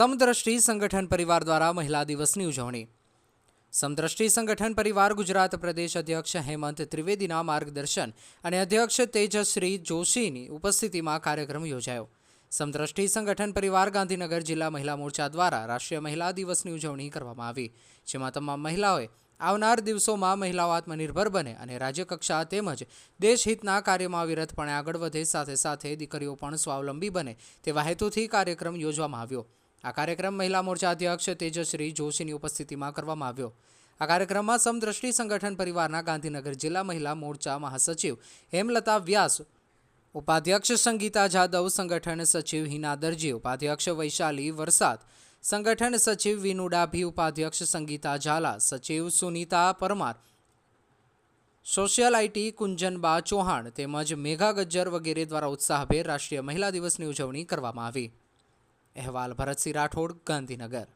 સમદ્રષ્ટિ સંગઠન પરિવાર દ્વારા મહિલા દિવસની ઉજવણી. સમદ્રષ્ટિ સંગઠન પરિવાર ગુજરાત પ્રદેશ અધ્યક્ષ હેમંત ત્રિવેદીના માર્ગદર્શન અને અધ્યક્ષ તેજશ્રી જોશીની ઉપસ્થિતિમાં કાર્યક્રમ યોજાયો. સમદ્રષ્ટિ સંગઠન પરિવાર ગાંધીનગર જિલ્લા મહિલા મોરચા દ્વારા રાષ્ટ્રીય મહિલા દિવસની ઉજવણી કરવામાં આવી. જેમાં તમામ મહિલાઓએ આવનાર દિવસોમાં મહિલાઓ આત્મનિર્ભર બને અને રાજ્યકક્ષા તેમજ દેશહિતના કાર્યમાં વિરતપણે આગળ વધે સાથે સાથે દીકરીઓ પણ સ્વાવલંબી બને તેવા હેતુથી કાર્યક્રમ યોજવામાં આવ્યો. આ કાર્યક્રમ મહિલા મોરચા અધ્યક્ષ તેજશ્રી જોશીની ઉપસ્થિતિમાં કરવામાં આવ્યો. આ કાર્યક્રમમાં સમદ્રષ્ટિ સંગઠન પરિવારના ગાંધીનગર જિલ્લા મહિલા મોરચા મહાસચિવ હેમલતા વ્યાસ, ઉપાધ્યક્ષ સંગીતા જાદવ, સંગઠન સચિવ હિના દરજી, ઉપાધ્યક્ષ વૈશાલી વરસાદ, સંગઠન સચિવ વિનુડાભી ઉપાધ્યક્ષ સંગીતા ઝાલા, સચિવ સુનીતા પરમાર, સોશિયલ આઈટી કુંજનબા ચૌહાણ તેમજ મેઘા ગજ્જર વગેરે દ્વારા ઉત્સાહભેર રાષ્ટ્રીય મહિલા દિવસની ઉજવણી કરવામાં આવી. અહેવાલ ભરતસિંહ રાઠોડ ગાંધીનગર.